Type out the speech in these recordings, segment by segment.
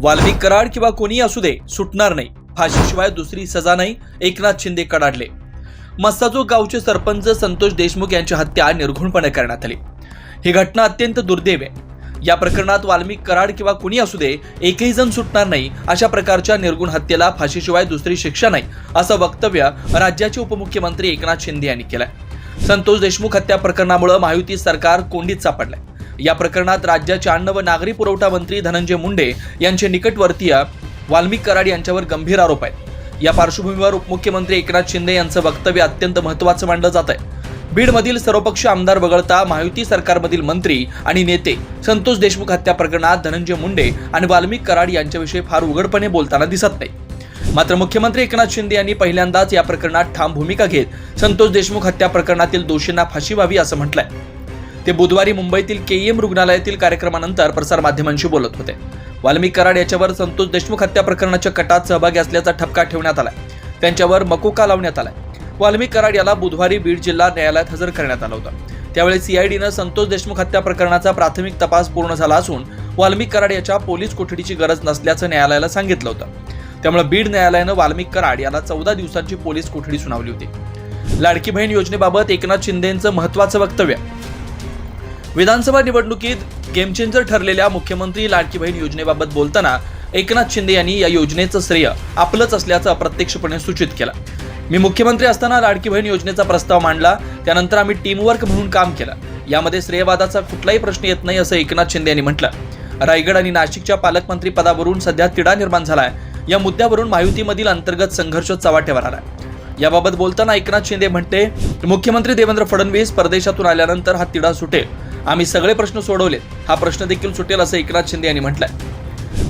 वाल्मिक कराड किंवा कोणी असू दे सुटणार नाही. फाशीशिवाय दुसरी सजा नाही एकनाथ शिंदे कडाडले. मस्ताजो गावचे सरपंच संतोष देशमुख यांची हत्या निर्घुणपणे करण्यात आली. ही घटना अत्यंत दुर्दैव आहे. या प्रकरणात वाल्मिक कराड किंवा कुणी असू दे एकही जण सुटणार नाही अशा प्रकारच्या निर्गुण हत्येला फाशीशिवाय दुसरी शिक्षा नाही असं वक्तव्य राज्याचे उपमुख्यमंत्री एकनाथ शिंदे यांनी केलंय. संतोष देशमुख हत्या प्रकरणामुळे महायुती सरकार कोंडीत सापडलंय. या प्रकरणात राज्याचे अन्न व नागरी पुरवठा मंत्री धनंजय मुंडे यांचे निकटवर्तीय वाल्मिक कराड यांच्यावर गंभीर आरोप आहेत. या पार्श्वभूमीवर उपमुख्यमंत्री एकनाथ शिंदे यांचं वक्तव्य अत्यंत महत्त्वाचं मानलं जात आहे. बीडमधील सर्वपक्ष आमदार वगळता महायुती सरकारमधील मंत्री आणि नेते संतोष देशमुख हत्या प्रकरणात धनंजय मुंडे आणि वाल्मिक कराड यांच्याविषयी फार उघडपणे बोलताना दिसत नाही. मात्र मुख्यमंत्री एकनाथ शिंदे यांनी पहिल्यांदाच या प्रकरणात ठाम भूमिका घेत संतोष देशमुख हत्या प्रकरणातील दोषींना फाशी व्हावी असं म्हटलंय. ते बुधवारी मुंबईतील केईएम रुग्णालयातील कार्यक्रमानंतर प्रसारमाध्यमांशी बोलत होते. वाल्मिक कराड याच्यावर संतोष देशमुख हत्या प्रकरणाच्या कटात सहभागी असल्याचा ठपका ठेवण्यात आला त्यांच्यावर मकोका लावण्यात आलाय. वाल्मिक कराड याला बुधवारी बीड जिल्हा न्यायालयात हजर करण्यात आलं होतं. त्यावेळी सीआयडीनं संतोष देशमुख हत्या प्रकरणाचा प्राथमिक तपास पूर्ण झाला असून वाल्मिक कराड याच्या पोलीस कोठडीची गरज नसल्याचं न्यायालयाला सांगितलं होतं. त्यामुळे बीड न्यायालयानं वाल्मिक कराड याला चौदा दिवसांची पोलीस कोठडी सुनावली होती. लाडकी बहीण योजनेबाबत एकनाथ शिंदेंचं महत्वाचं वक्तव्य विधानसभा निवडणुकीत गेमचेंजर ठरलेल्या मुख्यमंत्री लाडकी बहीण योजनेबाबत बोलताना एकनाथ शिंदे यांनी या योजनेचं श्रेय आपलंच असल्याचं अप्रत्यक्षपणे सूचित केलं. मी मुख्यमंत्री असताना लाडकी बहीण योजनेचा प्रस्ताव मांडला त्यानंतर आम्ही टीमवर्क म्हणून काम केलं. यामध्ये श्रेयवादाचा कुठलाही प्रश्न येत नाही असं एकनाथ शिंदे यांनी म्हटलं. रायगड आणि नाशिकच्या पालकमंत्री पदावरून सध्या तिढा निर्माण झालाय. या मुद्द्यावरून महायुतीमधील अंतर्गत संघर्ष चव्हाट्यावर आलाय. याबाबत बोलताना एकनाथ शिंदे म्हणते मुख्यमंत्री देवेंद्र फडणवीस परदेशातून आल्यानंतर हा तिढा सुटेल. आम्ही सगळे प्रश्न सोडवले हा प्रश्न देखील सुटेल असं एकनाथ शिंदे यांनी म्हटलंय.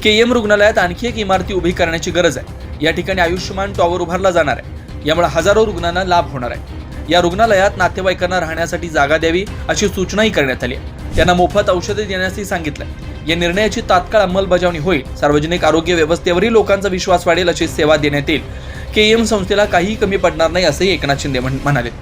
केएम रुग्णालयात आणखी एक इमारती उभी करण्याची गरज आहे. या ठिकाणी आयुष्यमान टॉवर उभारला जाणार आहे. यामुळे हजारो रुग्णांना लाभ होणार आहे. या रुग्णालयात नातेवाईकांना राहण्यासाठी जागा द्यावी अशी सूचनाही करण्यात आली आहे. त्यांना मोफत औषधे देण्यासही सांगितलं या निर्णयाची तात्काळ अंमलबजावणी होईल. सार्वजनिक आरोग्य व्यवस्थेवरही लोकांचा विश्वास वाढेल अशी सेवा देण्यात येईल. के एम संस्थेला काहीही कमी पडणार नाही असंही एकनाथ शिंदे म्हण- म्हणाले.